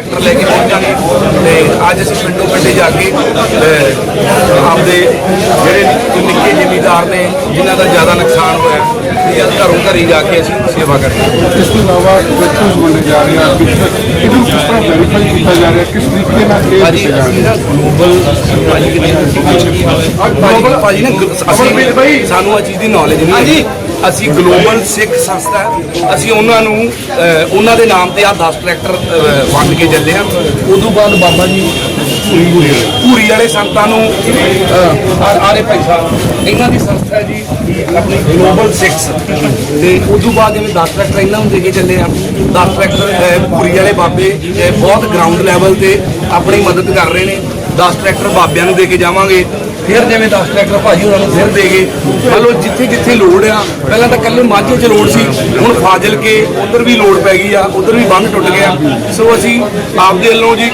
Tractor ਲੈ ਕੇ ਪਹੁੰਚਾਂਗੇ ਤੇ ਅੱਜ ਅਸੀਂ ਪਿੰਡੋਂ ਪਿੰਡੇ ਜਾ ਕੇ ਆਪਦੇ ਜਿਹੜੇ ਨਿੱਕੇ ਜ਼ਿਮੀਦਾਰ ਨੇ ਜਿਨ੍ਹਾਂ ਦਾ ਜ਼ਿਆਦਾ ਨੁਕਸਾਨ ਹੋਇਆ ਤੇ ਅੱਜ ਘਰੋਂ ਘਰੀ ਜਾ ਕੇ ਅਸੀਂ ਸੇਵਾ ਕਰਾਂਗੇ ਇਸ ਤੋਂ ਇਲਾਵਾ ਕੁਐਸਚਨਸ ਵੰਡੇ ਜਾ ਰਹੇ ਆ ਇਹਨੂੰ ਕਿਸ ਤਰ੍ਹਾਂ ਵੈਰੀਫਾਈ ਕੀਤਾ ਜਾ ਰਿਹਾ ਕਿਸ ਤਰੀਕੇ ਨਾਲ ਇਹ ਭਾਜੀ ਦੱਸਿਆ ਜਾ ਅਸੀਂ ਰਿਹਾ? ਨਾ ਗਲੋਬਲ ਭਾਜੀ ਕਿਤੇ ਭਾਜੀ ਨਾ ਸਾਨੂੰ ਆ ਚੀਜ਼ ਦੀ ਨੌਲੇਜ ਨਹੀਂ ਹਾਂਜੀ। ਅਸੀਂ ਗਲੋਬਲ ਸਿੱਖ ਸੰਸਥਾ ਹੈ। ਅਸੀਂ ਉਹਨਾਂ ਨੂੰ ਅਹ, ਉਹਨਾਂ ਦੇ ਨਾਮ ਤੇ ਆ 10 ਟਰੈਕਟਰ ਅਹ, ਵੰਡ ਕੇ ਚੱਲੇ ਆ। ਉਦੋਂ ਬਾਅਦ ਬਾਬਾ ਜੀ ਪੂਰੀ ਵਾਲੇ ਸੰਤਾਂ ਨੂੰ ਅਹ, ਆ- ਆਰੇ ਭਾਈ ਸਾਹਿਬ ਇਹਨਾਂ ਦੀ ਸੰਸਥਾ ਹੈ ਜੀ ਆਪਣੀ ਗਲੋਬਲ ਸਿੱਖਸ ਤੇ ਉਦੋਂ ਬਾਅਦ ਜਿਵੇਂ 10 ਟਰੈਕਟਰ ਇਹਨਾਂ ਨੂੰ ਦੇ ਕੇ ਚੱਲੇ ਆ 10 ਟਰੈਕਟਰ ਅਹ, ਪੂਰੀ ਵਾਲੇ ਬਾਬੇ ਅਹ, ਬਹੁਤ ਗਰਾਊਂਡ ਲੈਵਲ ਤੇ ਆਪਣੀ ਮਦਦ ਕਰ ਰਹੇ ਨੇ। 10 ਟਰੈਕਟਰ ਬਾਬਿਆਂ ਨੂੰ ਦੇ ਕੇ ਜਾਵਾਂਗੇ। ਫਿਰ ਜਿਵੇਂ 10 ਟਰੈਕਟਰ ਭਾਜੀ ਉਹਨਾਂ ਨੂੰ ਫਿਰ ਦੇ ਗਏ। ਮੰਨ ਲਓ ਜਿੱਥੇ ਜਿੱਥੇ ਲੋੜ ਆ, ਪਹਿਲਾਂ ਤਾਂ ਕੱਲੇ ਮਾਝੇ 'ਚ ਲੋੜ ਸੀ, ਹੁਣ ਫਾਜ਼ਿਲ ਕੇ ਉਧਰ ਵੀ ਲੋੜ ਪੈ ਗਈ ਆ, ਉਧਰ ਵੀ ਬੰਨ ਟੁੱਟ ਗਿਆ ਸੋ ਅਸੀਂ ਆਪਦੇ ਵੱਲੋਂ ਜੀ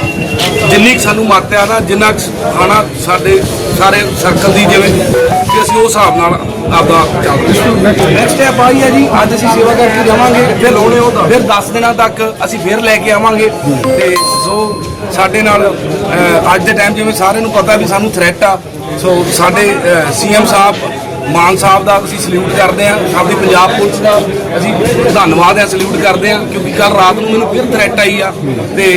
ਜਿੰਨੀ ਸਾਨੂੰ ਮੱਤ ਆ ਨਾ ਜਿੰਨਾ ਖਾਣਾ ਸਾਡੇ ਸਾਰੇ ਸਰਕਲ ਦੀ ਜਿਵੇਂ ਕਿ ਅਸੀਂ ਉਸ ਹਿਸਾਬ ਨਾਲ ਆਪਦਾ ਚੱਲਦੇ ਨੈਕਸਟ ਸਟੈਪ ਆਈ ਹੈ ਜੀ ਅੱਜ ਅਸੀਂ ਸੇਵਾ ਕਰਕੇ ਜਾਵਾਂਗੇ ਫਿਰ ਲਾਉਣੇ ਉਹਦਾ ਫਿਰ 10 ਦਿਨਾਂ ਤੱਕ ਅਸੀਂ ਫਿਰ ਲੈ ਕੇ ਆਵਾਂਗੇ। ਤੇ ਸੋ ਸਾਡੇ ਨਾਲ ਅੱਜ ਦੇ ਟਾਈਮ ਜਿਵੇਂ ਸਾਰਿਆਂ ਨੂੰ ਪਤਾ ਵੀ ਸਾਨੂੰ ਥ੍ਰੈਟ ਆ ਸੋ ਸਾਡੇ ਸੀਐਮ ਸਾਹਿਬ ਮਾਨ ਸਾਹਿਬ ਦਾ ਅਸੀਂ ਸਲੂਟ ਕਰਦੇ ਹਾਂ ਸਾਡੀ ਪੰਜਾਬ ਪੁਲਿਸ ਦਾ ਅਸੀਂ ਧੰਨਵਾਦ ਹੈ ਸਲੂਟ ਕਰਦੇ ਹਾਂ ਕਿਉਂਕਿ ਕੱਲ ਰਾਤ ਨੂੰ ਮੈਨੂੰ ਫਿਰ ਥ੍ਰੈਟ ਆਈ ਆ। ਤੇ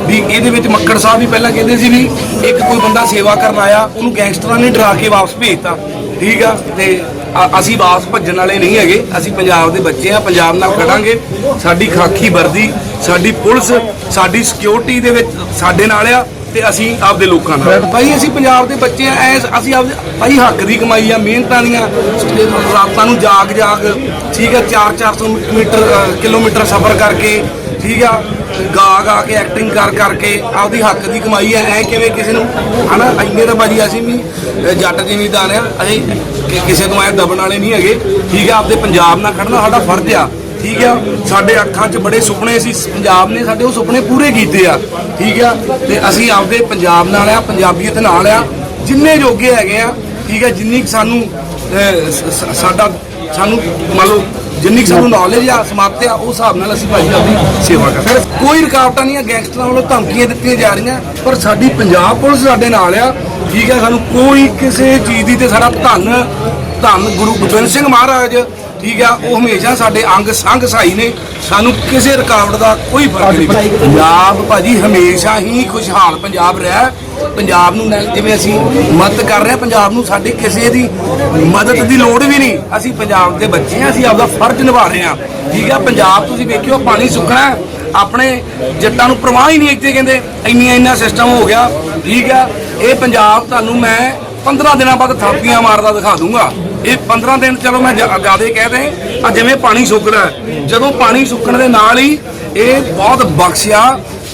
ਵੀ ਇਹਦੇ ਵਿੱਚ ਮੱਕੜ ਸਾਹਿਬ ਵੀ ਪਹਿਲਾਂ ਕਹਿੰਦੇ ਸੀ ਵੀ ਇੱਕ ਕੋਈ ਬੰਦਾ ਸੇਵਾ ਕਰਨ ਆਇਆ, ਉਹਨੂੰ ਗੈਂਗਸਟਰਾਂ ਨੇ ਡਰਾ ਕੇ ਵਾਪਸ ਭੇਜਤਾ। ਠੀਕ ਆ? ਤੇ ਅ- ਅਸੀਂ ਵਾਪਸ ਭੱਜਣ ਵਾਲੇ ਨਹੀਂ ਹੈਗੇ। ਅਸੀਂ ਪੰਜਾਬ ਦੇ ਬੱਚੇ ਆ, ਪੰਜਾਬ ਨਾਲ ਖੜਾਂਗੇ। ਸਾਡੀ ਖਾਕੀ ਵਰਦੀ, ਸਾਡੀ ਪੁਲਿਸ, ਸਾਡੀ ਸਿਕਿਉਰਿਟੀ ਦੇ ਵਿੱਚ ਸਾਡੇ ਨਾਲ ਆ ਤੇ ਅਸੀਂ ਆਪਦੇ ਲੋਕਾਂ ਨਾਲ। ਭਾਈ, ਅਸੀਂ ਪੰਜਾਬ ਦੇ ਬੱਚੇ ਆ ਐ ਅਸੀਂ ਆਪਦੇ, ਭਾਈ, ਹੱਕ ਦੀ ਕਮਾਈ ਆ, ਮਿਹਨਤਾਂ ਦੀਆਂ। ਰਾਤਾਂ ਨੂੰ ਜਾਗ ਜਾਗ ਠੀਕ ਆ? 4-400 ਮੀਟਰ ਕਿਲੋਮੀਟਰ ਸਫ਼ਰ ਕਰਕੇ ਠੀਕ ਆ? ਗਾ ਗਾ ਕੇ ਐਕਟਿੰਗ ਕਰ ਕਰਕੇ ਆਪਦੀ ਹੱਕ ਦੀ ਕਮਾਈ ਆ ਐ ਕਿਵੇਂ ਕਿਸੇ ਨੂੰ? ਹਨਾ, ਇੰਨੇ ਤਾਂ ਭਾਜੀ ਅਸੀਂ ਵੀ ਜੱਟ ਜ਼ਿਮੀਂਦਾਰ ਆ। ਅਸੀਂ ਕਿਸੇ ਤੋਂ ਐ ਦਬਣ ਵਾਲੇ ਨਹੀਂ ਹੈਗੇ। ਠੀਕ ਆ, ਆਪਦੇ ਪੰਜਾਬ ਨਾਲ ਖੜਨਾ ਸਾਡਾ ਫਰਜ਼ ਆ। ਠੀਕ ਆ? ਸਾਡੇ ਅੱਖਾਂ 'ਚ ਬੜੇ ਸੁਪਨੇ ਸੀ। ਪੰਜਾਬ ਨੇ ਸਾਡੇ ਉਹ ਸੁਪਨੇ ਪੂਰੇ ਕੀਤੇ ਆ। ਠੀਕ ਆ? ਤੇ ਅਸੀਂ ਆਪਦੇ ਪੰਜਾਬ ਨਾਲ ਆ, ਪੰਜਾਬੀਅਤ ਨਾਲ ਆ। ਜਿੰਨੇ ਜੋਗੇ ਹੈਗੇ ਆ, ਠੀਕ ਆ, ਜਿੰਨੀ ਕੁ ਸਾਨੂੰ ਸਾਡਾ ਸਾਨੂੰ ਮੰਨ ਲਓ ਜਿੰਨੀ ਕੁ ਸਾਨੂੰ ਨੌਲੇਜ ਆ, ਸਮਾਪਤ ਆ, ਉਸ ਹਿਸਾਬ ਨਾਲ ਅਸੀਂ ਭਾਈ ਆਪਣੀ ਸੇਵਾ ਕਰਦੇ ਹਾਂ। ਕੋਈ ਰੁਕਾਵਟਾਂ ਨਹੀਂ ਆ ਗੈਂਗਸਟਰਾਂ ਵੱਲੋਂ ਧਮਕੀਆਂ ਦਿੱਤੀਆਂ ਜਾ ਰਹੀਆਂ, ਪਰ ਸਾਡੀ ਪੰਜਾਬ ਪੁਲਿਸ ਸਾਡੇ ਨਾਲ ਆ। ਠੀਕ ਹੈ ਸਾਨੂੰ ਕੋਈ ਕਿਸੇ ਚੀਜ਼ ਦੀ ਤੇ ਸਾਡਾ ਧੰਨ ਧੰਨ ਗੁਰੂ ਗੋਬਿੰਦ ਸਿੰਘ ਮਹਾਰਾਜ, ਠੀਕ ਆ, ਉਹ ਹਮੇਸ਼ਾ ਸਾਡੇ ਅੰਗ ਸੰਗ ਸਹਾਈ ਨੇ। ਸਾਨੂੰ ਕਿਸੇ ਰੁਕਾਵਟ ਦਾ ਕੋਈ ਫ਼ਰਕ ਨਹੀਂ। ਪੰਜਾਬ ਭਾਜੀ ਹਮੇਸ਼ਾ ਹੀ ਖੁਸ਼ਹਾਲ ਪੰਜਾਬ ਰਿਹਾ। ਪੰਜਾਬ ਨੂੰ ਜਿਵੇਂ ਅਸੀਂ ਮਦਦ ਕਰ ਰਹੇ ਹਾਂ, ਪੰਜਾਬ ਨੂੰ ਸਾਡੀ ਕਿਸੇ ਦੀ ਮਦਦ ਦੀ ਲੋੜ ਵੀ ਨਹੀਂ। ਅਸੀਂ ਪੰਜਾਬ ਦੇ ਬੱਚੇ ਹਾਂ, ਅਸੀਂ ਆਪਦਾ ਫਰਜ਼ ਨਿਭਾ ਰਹੇ ਹਾਂ। ਠੀਕ ਆ ਪੰਜਾਬ ਤੁਸੀਂ ਵੇਖਿਓ, ਪਾਣੀ ਸੁੱਕਣਾ ਆਪਣੇ ਜੱਟਾਂ ਨੂੰ ਪ੍ਰਵਾਹ ਹੀ ਨਹੀਂ ਇੱਥੇ ਕਹਿੰਦੇ, ਇੰਨੀਆਂ ਇੰਨਾ ਸਿਸਟਮ ਹੋ ਗਿਆ। ਠੀਕ ਆ ਇਹ ਪੰਜਾਬ ਤੁਹਾਨੂੰ ਮੈਂ 15 ਦਿਨਾਂ ਬਾਅਦ ਥਾਪੀਆਂ ਮਾਰਦਾ ਦਿਖਾ ਦੂੰਗਾ। ਇਹ 15 ਦਿਨ ਚਲੋ ਮੈਂ ਜਿਆਦੇ ਕਹਿ ਦੇ, ਆ ਜਿਵੇਂ ਪਾਣੀ ਸੁੱਕਣਾ ਜਦੋਂ ਪਾਣੀ ਸੁੱਕਣ ਦੇ ਨਾਲ ਹੀ ਇਹ ਬਹੁਤ ਬਖਸ਼ਿਆ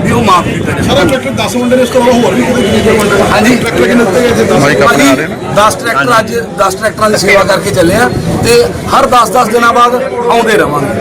ਵੀ ਉਹ ਮਾਫ ਕੀਤਾ ਜਾਵੇ। ਸਾਰਾ ਟਰੈਕਟਰ 10 ਵੰਡੇ ਨੇ ਇਸ ਤੋਂ ਹੋਰ ਵੀ ਕਿਤੇ ਕਿਤੇ ਵੰਡੇ ਨੇ ਹਾਂਜੀ। ਟਰੈਕਟਰ ਕਿੰਨੇ ਦਿੱਤੇ ਗਏ ਸੀ 10 ਭਾਜੀ 10 ਟਰੈਕਟਰ ਅੱਜ 10 ਟਰੈਕਟਰਾਂ ਦੀ ਸੇਵਾ ਕਰਕੇ ਚੱਲੇ ਆ ਤੇ ਹਰ 10-10 ਦਿਨਾਂ ਬਾਅਦ ਆਉਂਦੇ ਰਵਾਂਗੇ।